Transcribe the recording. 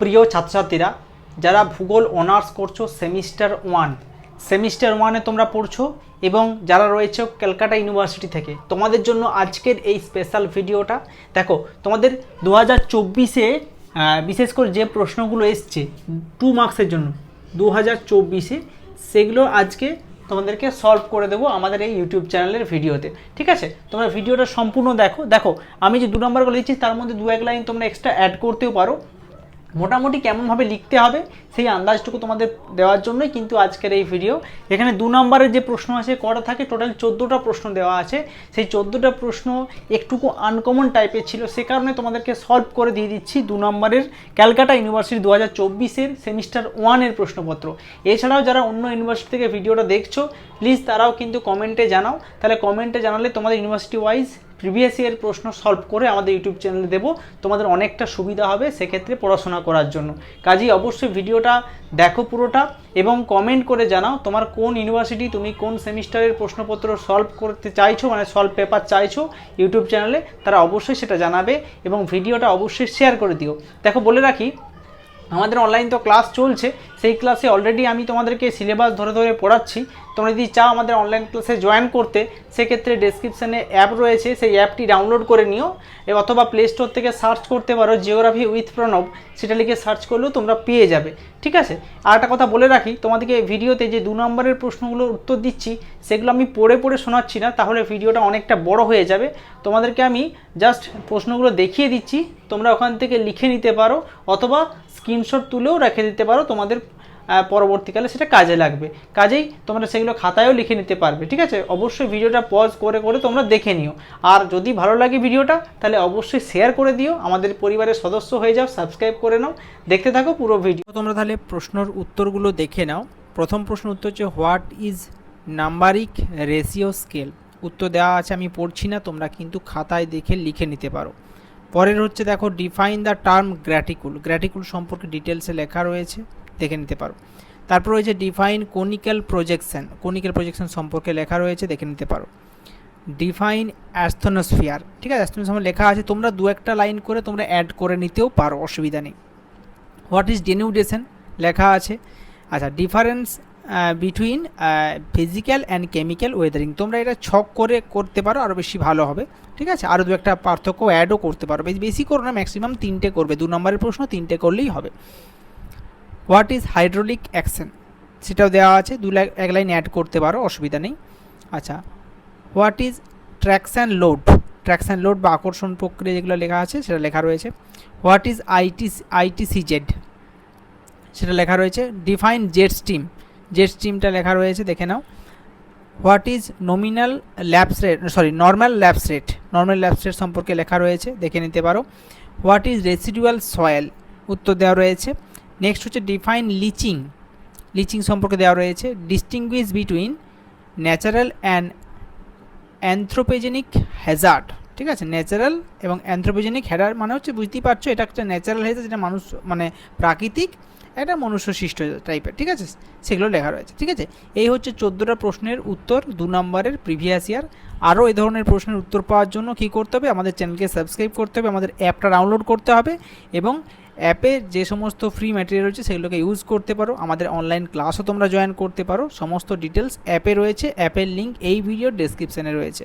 প্রিয় ছাত্রছাত্রীরা, যারা ভূগোল অনার্স করছ সেমিস্টার ওয়ান, সেমিস্টার ওয়ানে তোমরা পড়ছো এবং যারা রয়েছে ক্যালকাটা ইউনিভার্সিটি থেকে, তোমাদের জন্য আজকের এই স্পেশাল ভিডিওটা, দেখো, তোমাদের দু হাজার চব্বিশে বিশেষ করে যে প্রশ্নগুলো এসছে টু মার্কসের জন্য দু হাজার চব্বিশে, সেগুলো আজকে তোমাদেরকে সলভ করে দেবো আমাদের এই ইউটিউব চ্যানেলের ভিডিওতে, ঠিক আছে? তোমরা ভিডিওটা সম্পূর্ণ দেখো। দেখো, আমি যে দু নম্বরগুলো দিচ্ছি, তার মধ্যে দু এক লাইন তোমরা এক্সট্রা অ্যাড করতেও পারো। মোটামুটি কেমনভাবে লিখতে হবে সেই আন্দাজটুকু তোমাদের দেওয়ার জন্যই কিন্তু আজকের এই ভিডিও এখানে দু নম্বরের যে প্রশ্ন আছে, কটা থাকে? টোটাল চোদ্দোটা প্রশ্ন দেওয়া আছে। সেই চোদ্দোটা প্রশ্ন একটুকু আনকমন টাইপের ছিল, সে কারণে তোমাদেরকে সলভ করে দিয়ে দিচ্ছি দু নম্বরের ক্যালকাটা ইউনিভার্সিটি দু হাজার চব্বিশের সেমিস্টার ওয়ানের প্রশ্নপত্র। এছাড়াও যারা অন্য ইউনিভার্সিটি থেকে ভিডিওটা দেখছ প্লিজ তারাও কিন্তু কমেন্টে জানাও। তাহলে কমেন্টে জানালে তোমাদের ইউনিভার্সিটি ওয়াইজ প্রিভিয়াস ইয়ার প্রশ্ন সলভ করে আমাদের ইউটিউব চ্যানেলে দেবো। তোমাদের অনেকটা সুবিধা হবে সেক্ষেত্রে পড়াশোনা করার জন্য। কাজেই অবশ্যই ভিডিওটা দেখো পুরোটা এবং কমেন্ট করে জানাও তোমার কোন ইউনিভার্সিটি তুমি কোন সেমিস্টারের প্রশ্নপত্র সলভ করতে চাইছো মানে সলভ পেপার চাইছো ইউটিউব চ্যানেলে তারা অবশ্যই সেটা জানাবে এবং ভিডিওটা অবশ্যই শেয়ার করে দিও। দেখো বলে রাখি, আমাদের অনলাইন তো ক্লাস চলছে সেই ক্লাসে অলরেডি আমি তোমাদেরকে সিলেবাস ধরে ধরে পড়াচ্ছি। তোমরা যদি চাও আমাদের অনলাইন ক্লাসে জয়েন করতে, সেক্ষেত্রে ডেসক্রিপশানে অ্যাপ রয়েছে, সেই অ্যাপটি ডাউনলোড করে নিও। অথবা প্লে স্টোর থেকে সার্চ করতে পারো জিওগ্রাফি উইথ প্রণব সেটা লিখে সার্চ করলেও তোমরা পেয়ে যাবে। ঠিক আছে? আর একটা কথা বলে রাখি, তোমাদেরকে ভিডিওতে যে দু নম্বরের প্রশ্নগুলোর উত্তর দিচ্ছি, সেগুলো আমি পড়ে পড়ে শোনাচ্ছি না, তাহলে ভিডিওটা অনেকটা বড় হয়ে যাবে। তোমাদেরকে আমি জাস্ট প্রশ্নগুলো দেখিয়ে দিচ্ছি, তোমরা ওখান থেকে লিখে নিতে পারো, অথবা স্ক্রিনশট তুলেও রেখে দিতে পারো তোমাদের পরবর্তীকালে সেটা কাজে লাগবে। কাজেই তোমরা সেগুলো খাতায়ও লিখে নিতে পারবে, ঠিক আছে? অবশ্যই ভিডিওটা পজ করে করে তোমরা দেখে নিও। আর যদি ভালো লাগে ভিডিওটা, তাহলে অবশ্যই শেয়ার করে দিও। আমাদের পরিবারের সদস্য হয়ে যাও সাবস্ক্রাইব করে নাও। দেখতে থাকো পুরো ভিডিও তোমরা তাহলে প্রশ্নের উত্তরগুলো দেখে নাও। প্রথম প্রশ্ন উত্তর হচ্ছে what is numeric ratio scale উত্তর দেওয়া আছে, আমি পড়ছি না, তোমরা কিন্তু খাতায় দেখে লিখে নিতে পারো। পরের হচ্ছে, দেখো define the term graticule graticule সম্পর্কে ডিটেলসে লেখা রয়েছে। দেখে নিতে পারো। তারপর রয়েছে define conical projection conical projection সম্পর্কে লেখা রয়েছে, দেখে নিতে পারো। ডিফাইন অ্যাস্থনোস্ফিয়ার ঠিক আছে? অ্যাস্থনোস্ফিয়ার লেখা আছে, তোমরা দু একটা লাইন করে তোমরা অ্যাড করে নিতেও পারো, অসুবিধা নেই। হোয়াট ইজ ডেনিউডেশন লেখা আছে। আচ্ছা difference between physical and chemical weathering তোমরা এটা ছক করে করতে পারো আরও বেশি ভালো হবে, ঠিক আছে? আরও দু একটা পার্থক্য অ্যাডও করতে পারো। বেশি করো না ম্যাক্সিমাম তিনটে করবে, দু নম্বরের প্রশ্ন তিনটে করলেই হবে। হোয়াট ইজ হাইড্রোলিক অ্যাকশন সেটাও দেওয়া আছে, দু লাইন এক লাইন অ্যাড করতে পারো, অসুবিধা নেই। আচ্ছা what is traction load traction load বা আকর্ষণ প্রক্রিয়া যেগুলো লেখা আছে, সেটা লেখা রয়েছে। What is IT ITC Z সেটা লেখা রয়েছে ডিফাইন জেট স্টিম জেট স্টিমটা লেখা রয়েছে, দেখে নাও। What is nominal lapse rate sorry normal lapse rate normal lapse rate সম্পর্কে লেখা রয়েছে, দেখে নিতে পারো। হোয়াট ইজ রেসিডুয়াল সয়েল উত্তর দেওয়া রয়েছে। নেক্সট হচ্ছে ডিফাইন লিচিং লিচিং সম্পর্কে দেওয়া রয়েছে। Distinguish between natural and anthropogenic hazard ঠিক আছে? ন্যাচারাল এবং অ্যান্থ্রোপোজেনিক হ্যাজার্ড মানে হচ্ছে বুঝতেই পারছ, এটা একটা ন্যাচারাল হ্যাজার্ড যেটা মানুষ মানে প্রাকৃতিক একটা মনুষ্য সৃষ্ট টাইপের ঠিক আছে? সেগুলো লেখা রয়েছে। ঠিক আছে? এই হচ্ছে চোদ্দোটা প্রশ্নের উত্তর, দু নম্বরের প্রিভিয়াস ইয়ার আরও এই ধরনের প্রশ্নের উত্তর পাওয়ার জন্য কি করতে হবে? আমাদের চ্যানেলকে সাবস্ক্রাইব করতে হবে, আমাদের অ্যাপটা ডাউনলোড করতে হবে এবং অ্যাপে যে সমস্ত ফ্রি ম্যাটেরিয়াল রয়েছে সেগুলোকে ইউজ করতে পারো। আমাদের অনলাইন ক্লাসও তোমরা জয়েন করতে পারো। সমস্ত ডিটেলস অ্যাপে রয়েছে। অ্যাপের লিঙ্ক এই ভিডিও ডেসক্রিপশানে রয়েছে।